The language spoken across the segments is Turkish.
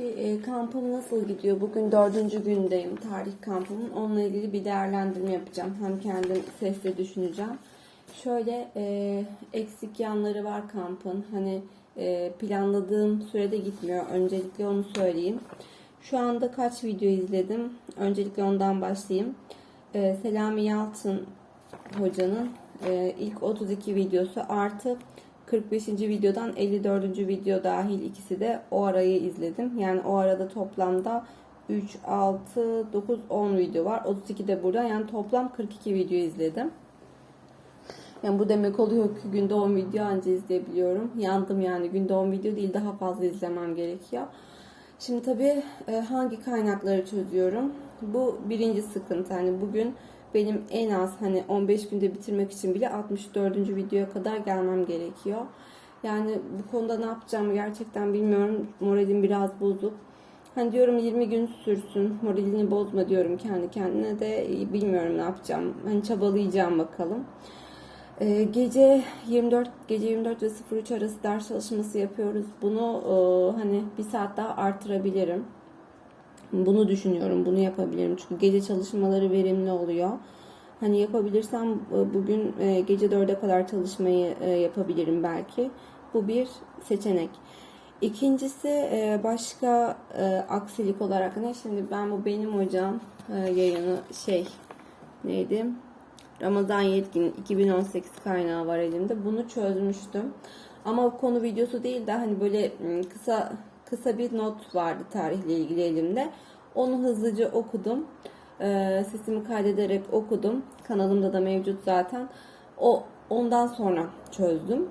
E, kampım nasıl gidiyor? Bugün dördüncü gündeyim tarih kampımın. Onunla ilgili bir değerlendirme yapacağım. Hem kendim sesle düşüneceğim. Şöyle e, eksik yanları var kampın. Hani e, planladığım sürede gitmiyor. Öncelikle onu söyleyeyim. Şu anda kaç video izledim? Öncelikle ondan başlayayım. E, Selami Yalçın hocanın e, ilk 32 videosu artı 45. videodan 54. video dahil ikisi de o arayı izledim. Yani o arada toplamda 3, 6, 9, 10 video var. 32 de burada. Yani toplam 42 video izledim. Yani bu demek oluyor ki günde 10 video anca izleyebiliyorum. Yandım yani günde 10 video değil daha fazla izlemem gerekiyor. Şimdi tabii e, hangi kaynakları çözüyorum? Bu birinci sıkıntı. Hani bugün benim en az hani 15 günde bitirmek için bile 64. videoya kadar gelmem gerekiyor. Yani bu konuda ne yapacağımı gerçekten bilmiyorum. Moralim biraz bozuk. Hani diyorum 20 gün sürsün. Moralini bozma diyorum kendi kendine de bilmiyorum ne yapacağım. Hani çabalayacağım bakalım. Ee, gece 24 gece 24 ve 03 arası ders çalışması yapıyoruz. Bunu e, hani bir saat daha artırabilirim. Bunu düşünüyorum. Bunu yapabilirim. Çünkü gece çalışmaları verimli oluyor. Hani yapabilirsem e, bugün e, gece 4'e kadar çalışmayı e, yapabilirim belki. Bu bir seçenek. İkincisi başka aksilik olarak ne? Şimdi ben bu benim hocam yayını şey neydi? Ramazan Yetkin 2018 kaynağı var elimde. Bunu çözmüştüm. Ama konu videosu değil de hani böyle m, kısa kısa bir not vardı tarihle ilgili elimde. Onu hızlıca okudum. Ee, sesimi kaydederek okudum. Kanalımda da mevcut zaten. O ondan sonra çözdüm.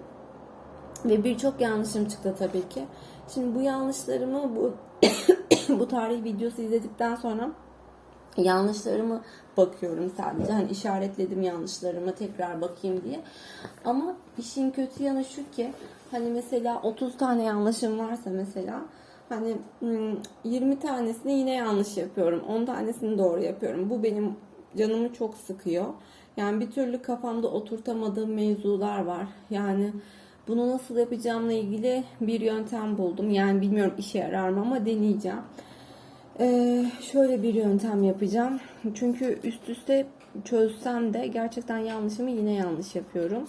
Ve birçok yanlışım çıktı tabii ki. Şimdi bu yanlışlarımı bu bu tarih videosu izledikten sonra yanlışlarımı bakıyorum sadece. Hani işaretledim yanlışlarımı tekrar bakayım diye. Ama işin kötü yanı şu ki hani mesela 30 tane yanlışım varsa mesela hani hmm, 20 tanesini yine yanlış yapıyorum. 10 tanesini doğru yapıyorum. Bu benim canımı çok sıkıyor. Yani bir türlü kafamda oturtamadığım mevzular var. Yani bunu nasıl yapacağımla ilgili bir yöntem buldum. Yani bilmiyorum işe yarar mı ama deneyeceğim. Ee, şöyle bir yöntem yapacağım. Çünkü üst üste çözsem de gerçekten yanlışımı yine yanlış yapıyorum.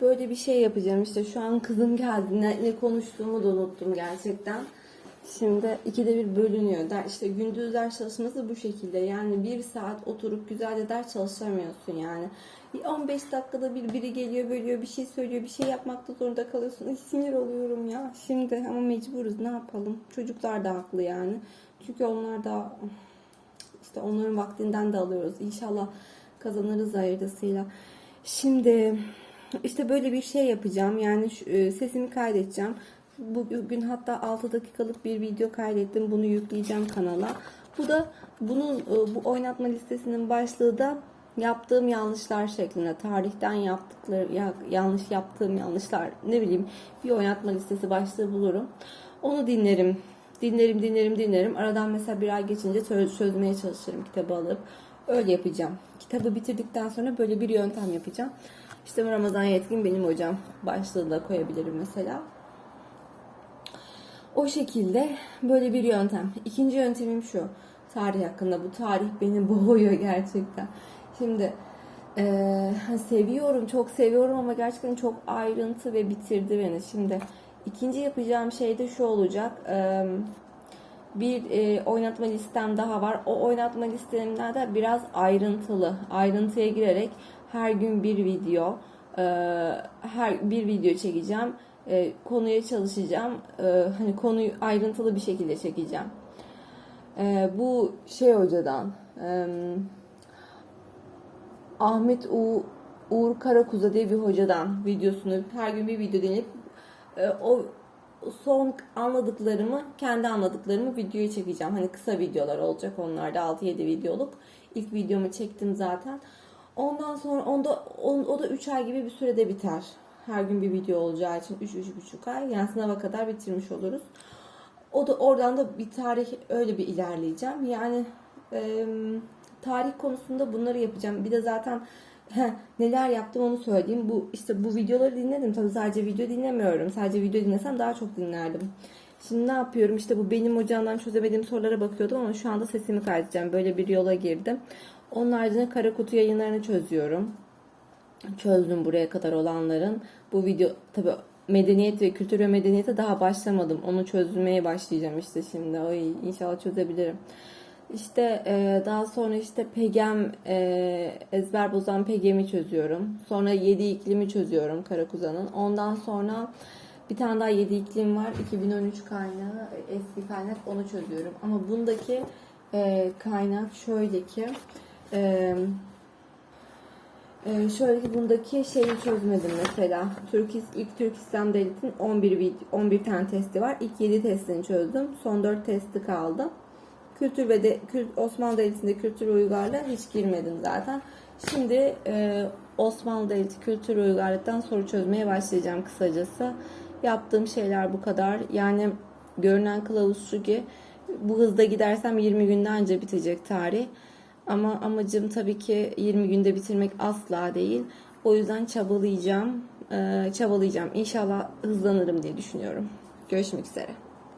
Böyle bir şey yapacağım. İşte şu an kızım geldi. Ne, ne konuştuğumu da unuttum gerçekten. Şimdi ikide bir bölünüyor. Der, işte gündüz ders çalışması bu şekilde. Yani bir saat oturup güzelce ders çalışamıyorsun yani. Bir 15 dakikada bir biri geliyor bölüyor bir şey söylüyor bir şey yapmakta zorunda kalıyorsun. Sinir oluyorum ya. Şimdi ama mecburuz ne yapalım. Çocuklar da haklı yani. Çünkü onlar da işte onların vaktinden de alıyoruz. İnşallah kazanırız hayırlısıyla. Şimdi işte böyle bir şey yapacağım. Yani şu, e, sesimi kaydedeceğim. Bugün hatta 6 dakikalık bir video kaydettim. Bunu yükleyeceğim kanala. Bu da bunun e, bu oynatma listesinin başlığı da yaptığım yanlışlar şeklinde. Tarihten yaptıkları ya- yanlış yaptığım yanlışlar ne bileyim bir oynatma listesi başlığı bulurum. Onu dinlerim. Dinlerim, dinlerim, dinlerim. Aradan mesela bir ay geçince çö- çözmeye çalışırım kitabı alıp. Öyle yapacağım. Kitabı bitirdikten sonra böyle bir yöntem yapacağım. İşte Ramazan Yetkin benim hocam. Başlığı da koyabilirim mesela. O şekilde böyle bir yöntem. İkinci yöntemim şu. Tarih hakkında. Bu tarih beni boğuyor gerçekten. Şimdi eee, seviyorum, çok seviyorum ama gerçekten çok ayrıntı ve bitirdi beni. Şimdi ikinci yapacağım şey de şu olacak. Eee, bir e, oynatma listem daha var. O oynatma listemden de biraz ayrıntılı. Ayrıntıya girerek her gün bir video, e, her bir video çekeceğim. E, konuya çalışacağım. E, hani konuyu ayrıntılı bir şekilde çekeceğim. E, bu şey hocadan e, Ahmet U Uğur Karakuza diye bir hocadan videosunu her gün bir video dinleyip e, o son anladıklarımı, kendi anladıklarımı videoya çekeceğim. Hani kısa videolar olacak onlarda 6-7 videoluk. İlk videomu çektim zaten. Ondan sonra onda o, o da 3 ay gibi bir sürede biter. Her gün bir video olacağı için 3-3,5 ay. Yani sınava kadar bitirmiş oluruz. O da oradan da bir tarih öyle bir ilerleyeceğim. Yani e, tarih konusunda bunları yapacağım. Bir de zaten Heh, neler yaptım onu söyleyeyim. Bu işte bu videoları dinledim. Tabii sadece video dinlemiyorum. Sadece video dinlesem daha çok dinlerdim. Şimdi ne yapıyorum? İşte bu benim hocamdan çözemediğim sorulara bakıyordum ama şu anda sesimi kaydedeceğim. Böyle bir yola girdim. Onun haricinde kara kutu yayınlarını çözüyorum. Çözdüm buraya kadar olanların. Bu video tabii medeniyet ve kültür ve medeniyete daha başlamadım. Onu çözmeye başlayacağım işte şimdi. Ay inşallah çözebilirim. İşte e, daha sonra işte pegem e, ezber bozan pegemi çözüyorum. Sonra yedi iklimi çözüyorum Karakuza'nın. Ondan sonra bir tane daha yedi iklim var. 2013 kaynağı eski kaynak onu çözüyorum. Ama bundaki e, kaynak şöyle ki e, ee, şöyle ki bundaki şeyi çözmedim mesela. Türk, ilk Türk İslam Devleti'nin 11, vid- 11 tane testi var. İlk 7 testini çözdüm. Son 4 testi kaldı. Kültür ve de, Osmanlı Devleti'nde kültür uygarlığa hiç girmedim zaten. Şimdi e, Osmanlı Devleti kültür uygarlıktan soru çözmeye başlayacağım kısacası. Yaptığım şeyler bu kadar. Yani görünen kılavuz şu ki bu hızda gidersem 20 günde önce bitecek tarih. Ama amacım tabii ki 20 günde bitirmek asla değil. O yüzden çabalayacağım. Çabalayacağım. İnşallah hızlanırım diye düşünüyorum. Görüşmek üzere.